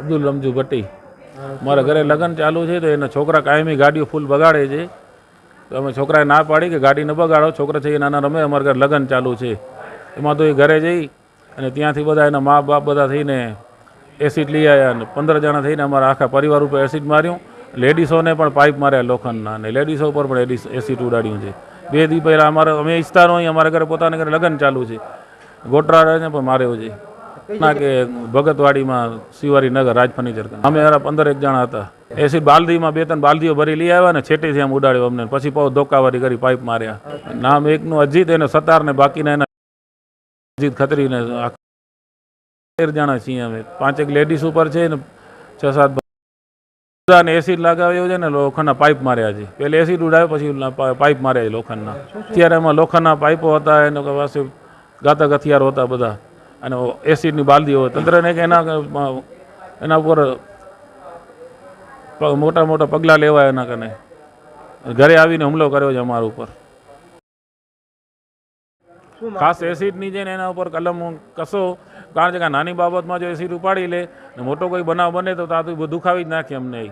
અબ્દુલ રમજુ ભટ્ટી. મારા ઘરે લગ્ન ચાલુ છે તો એના છોકરા કાયમી ગાડીઓ ફૂલ બગાડે છે. તો અમે છોકરાએ ના પાડી કે ગાડી ન બગાડો છોકરા છે એ નાના રમે અમારા ઘરે લગ્ન ચાલુ છે. એમાં તો એ ઘરે જઈ અને ત્યાંથી બધા એના મા બાપ બધા થઈને એસિડ લઈ આવ્યા અને પંદર જણા થઈને અમારા આખા પરિવાર ઉપર એસિડ માર્યું. લેડીસોને પણ પાઇપ માર્યા લોખંડના અને લેડીસો ઉપર પણ એડિસ એસિડ ઉડાડ્યું છે. બે દી પહેલાં અમારે અમે ઈચ્છતા નહીં અમારા ઘરે પોતાના ઘરે લગ્ન ચાલુ છે. ગોટરાને પણ માર્યો છે. ના, કે ભગતવાડીમાં શિવારી નગર રાજ ફર્નિચર અમે યાર પંદર એક જણા હતા. એસી બાલદીમાં બે ત્રણ બાલદીઓ ભરી લઈ આવ્યા ને છેટીથી આમ ઉડાડ્યો અમને. પછી પાછું ધોકાવારી કરી પાઇપ માર્યા. નામ એકનું અજીત, એને સતાર ને બાકીના એના અજીત ખત્રીને તેર જણા છીએ અમે. પાંચેક લેડીઝ ઉપર છે ને છ સાત બધાને એસિડ લગાવ્યો છે ને લોખંડના પાઇપ માર્યા છે. પેલે એસિડ ઉડાવ્યો, પછી પાઇપ માર્યા છે લોખંડના. અત્યારે એમાં લોખંડના પાઇપો હતા, એનો પાસે ઘાતક હથિયારો હતા બધા. અને એસિડની બાલદીઓ તંત્રને કે એના એના ઉપર મોટા મોટા પગલાં લેવાય એના કને. ઘરે આવીને હુમલો કર્યો છે અમારા ઉપર. ખાસ એસિડની છે ને એના ઉપર કલમ કશો કારણ છે કે નાની બાબતમાં જો એસિડ ઉપાડી લે ને મોટો કોઈ બનાવ બને તો તાતું દુખાવી જ નાખે અમને.